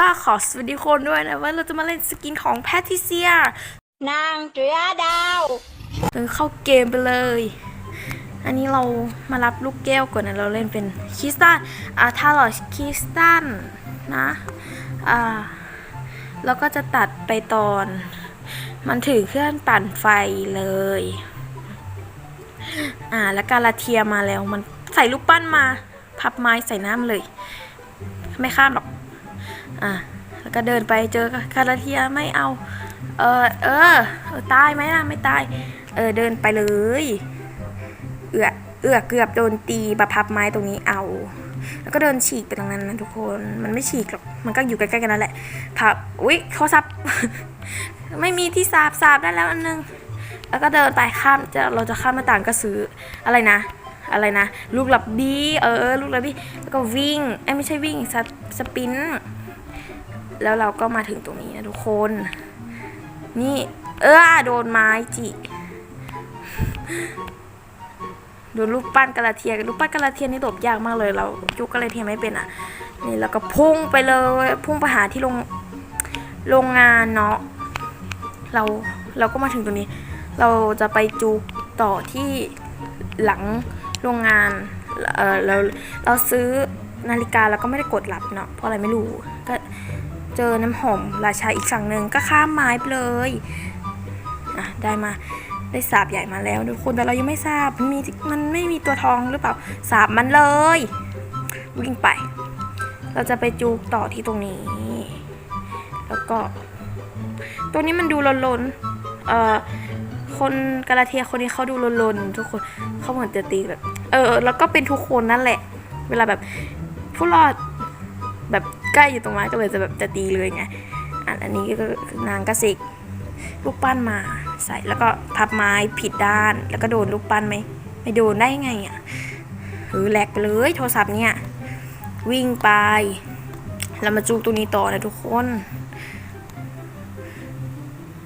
ก็ขอสวัสดีคนด้วยนะว่าเราจะมาเล่นสกินของแพทริเซีย นางจุยาดาวเออเข้าเกมไปเลย อันนี้เรามารับลูกแก้วก่อนนะเราเล่นเป็นคริสตันอ่าถ้าเราคริสตันนะอ่าแล้วก็จะตัดไปตอน มันถือเครื่องปั่นไฟเลย อ่าแล้วกาลาเทียมาแล้วมันใส่ลูกปั้นมา พับไม้ใส่น้ำเลย ไม่ข้ามหรอก อะแล้วก็เดินไปเจอคาราเทียไม่เอา เออเออตายไหมล่ะไม่ตาย เออเดินไปเลย เอือเอือเกือบโดนตีประพับไม้ตรงนี้เอา แล้วก็เดินฉีกไปตรงนั้นนะทุกคน มันไม่ฉีกหรอก มันก็อยู่ใกล้ๆกันนั่นแหละ พับ อุ๊ยเขาซับ ไม่มีที่สาบสาบได้แล้วอันนึง แล้วก็เดินไปข้ามจะเราจะข้ามหน้าต่างก็ซื้ออะไรนะ อะไรนะ ลูกหลับบี้ เออ ลูกหลับบี้ แล้วก็วิ่งเอ้ไม่ใช่วิ่งสปสปริน แล้วเราก็มาถึงตรงนี้นะทุกคน นี่ เออโดนไม้จิโดนลูกปั้นกระเทียลูกปั้นกระเทียนี่ตบยากมากเลย เราจุกกระเทียไม่เป็นอะ นี่แล้วก็พุ่งไปเลยพุ่งไปหาที่โรงโรงงานเนาะเราเราก็มาถึงตรงนี้ เราจะไปจูกต่อที่หลังโรงงานเออเราเราซื้อนาฬิกาแล้วก็ไม่ได้กดรับเนาะเพราะอะไรไม่รู้ก็ เจอน้ำหอมราชาอีกฝั่งหนึ่งก็ข้ามไม้ไปเลยอะได้มาได้สาบใหญ่มาแล้วทุกคนแต่เรายังไม่ทราบมันมีมันไม่มีตัวทองหรือเปล่าสาบมันเลย วิ่งไป เราจะไปจูกต่อที่ตรงนี้ แล้วก็ ตัวนี้มันดูลนๆเอ่อคนกาลาเทียคนนี้เขาดูลนๆทุกคนเขาเหมือนจะตีแบบ เออแล้วก็เป็นทุกคนนั่นแหละ เวลาแบบผู้รอด แบบใกล้อยู่ตรงไม้ก็เลยจะแบบจะตีเลยไงอะอันนี้ก็นางก็สิกลูกปั้นมาใส่แล้วก็พับไม้ผิดด้าน แล้วก็โดนลูกปั้นไหมไม่โดนได้ไงอะหรือแหลกไปเลยโทรศัพท์เนี่ยวิ่งไปแล้วมาจูกตรงนี้ต่อนะทุกคน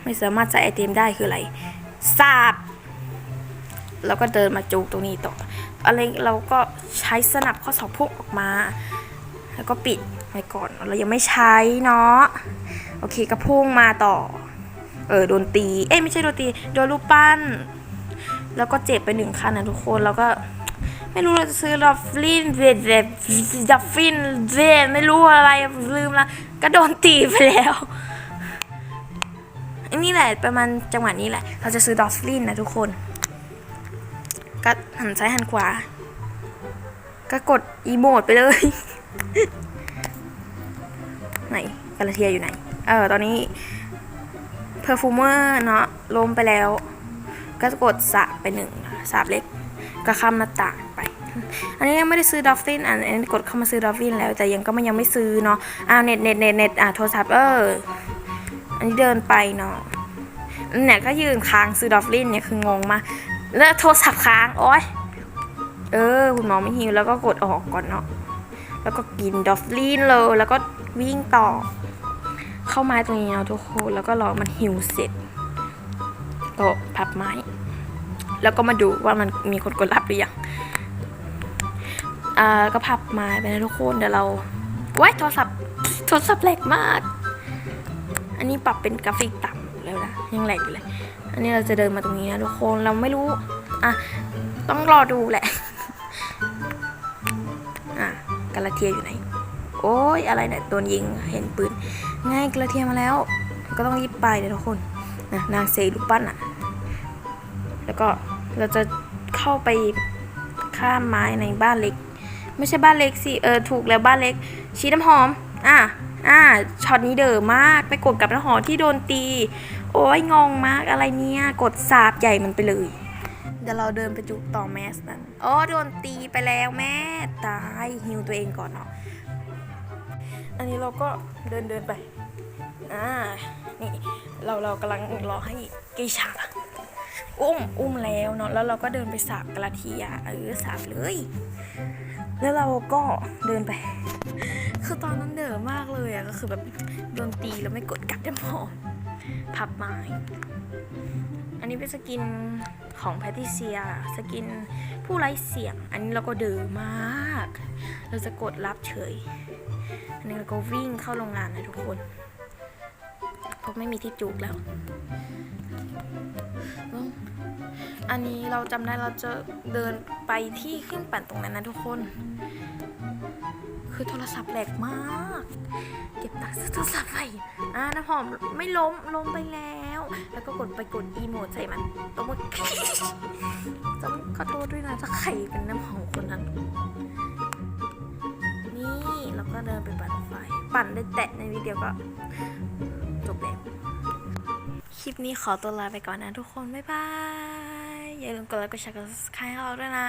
ไม่สามารถใส่ไอเทมได้คืออะไรสาบแล้วก็เดินมาจูกตรงนี้ต่ออะไรเราก็ใช้สนับข้อศอกพุ่งออกมา แล้วก็ปิดไว้ก่อน เรายังไม่ใช้เนาะ โอเคก็พุ่งมาต่อ เออโดนตี เอ้ยไม่ใช่โดนตี โดนลูกปั้น แล้วก็เจ็บไปหนึ่งคันนะทุกคน แล้วก็ไม่รู้เราจะซื้อดอฟฟินเวดเวดดอฟฟินเวดไม่รู้อะไรลืมละก็โดนตีไปแล้วอันนี้แหละประมาณจังหวะนี้แหละ เราจะซื้อดอฟฟินนะทุกคน ก็หันซ้ายหันขวา ก็กดอีโมดไปเลย ไหนกาลาเทียอยู่ไหน เออ ตอนนี้เพอร์ฟูเมอร์เนาะลมไปแล้ว ก็กดสาบไปหนึ่งสาบเล็กก็ข้ามหน้าต่างไป อันนี้ยังไม่ได้ซื้อดอฟฟินอันนี้กดเข้ามาซื้อดอฟฟินแล้ว แต่ยังก็มันยังไม่ซื้อเนาะอ้าวเน็ตเน็ตเน็ตเน็ตอะโทรศัพท์เออ อันนี้เดินไปเนาะเนี่ยก็ยืนค้างซื้อดอฟฟินเนี่ยคืองงมากแล้วโทรศัพท์ค้างโอ๊ยเออ คุณหมอไม่หิวแล้วก็กดออกก่อนเนาะ แล้วก็กินดอฟลินเลย แล้วก็วิ่งต่อ เข้าไม้ตรงนี้เนาทุกคนแล้วก็รอมันหิวเสร็จก็พับไม้ แล้วก็มาดูว่ามันมีคนกดรับหรือยังอ่าก็พับไม้ไปนะทุกคนเดี๋ยวเราว้ายโทรศัพท์โทรศัพท์แหลกมาก อันนี้ปรับเป็นกราฟิกต่ำแล้วนะยังแหลกอยู่เลย อันนี้เราจะเดินมาตรงนี้นะทุกคนเราไม่รู้อะต้องรอดูแหละ กาลาเทียอยู่ไหน โอ้ยอะไรเนี่ยโดนยิงเห็นปืนง่ายกาลาเทียมาแล้ว ก็ต้องรีบไปเลยทุกคนนะนางเซลูกปั้นอะ แล้วก็เราจะเข้าไปข้ามไม้ในบ้านเล็ก ไม่ใช่บ้านเล็กสิเออถูกแล้วบ้านเล็ก ชีน้ำหอม อะอะช็อตนี้เด๋อมากไปกดกับน้ำหอมที่โดนตี โอ้ยงงมากอะไรเนี่ย กดสาบใหญ่มันไปเลย เดี๋ยวเราเดินไปจุกต่อแมสนั้นอ๋อโดนตีไปแล้วแม่ตายฮิวตัวเองก่อนเนาะอันนี้เราก็เดินเดินไปอ่านี่เราเรากำลังรอให้กีชาอุ้มอุ้มแล้วเนาะแล้วเราก็เดินไปสาบกระเทียเออสาบเลย แล้วเราก็เดินไป คือตอนนั้นเด๋อมากเลยอะก็คือแบบโดนตีแล้วไม่กดกัดได้หมอพับไม้ อันนี้เป็นสกินของแพทิเซีย สกินผู้ไร้เสียง อันนี้เราก็เดือมาก เราจะกดรับเฉย อันนี้เราก็วิ่งเข้าโรงงานนะทุกคนเพราะไม่มีที่จุกแล้ว อันนี้เราจำได้เราจะเดินไปที่เครื่องปั่นตรงนั้นนะทุกคน คือโทรศัพท์แหลกมาก เก็บตังค์ซื้อโทรศัพท์ไปอ่าน้ำหอมไม่ล้มล้มไปแล้ว แล้วก็กดไปกดอีโมดใส่มันตัวมันจะขอโทษด้วยนะถ้าใครเป็นน้ำหอมคนนั้น นี่แล้วก็เดินไปปั่นไฟ ปั่นได้แตะในวิดีโอก็จบแล้วคลิปนี้ขอตัวลาไปก่อนนะทุกคน บ๊ายบาย อย่าลืมกดไลค์กดแชร์กด subscribe ให้เราด้วยนะ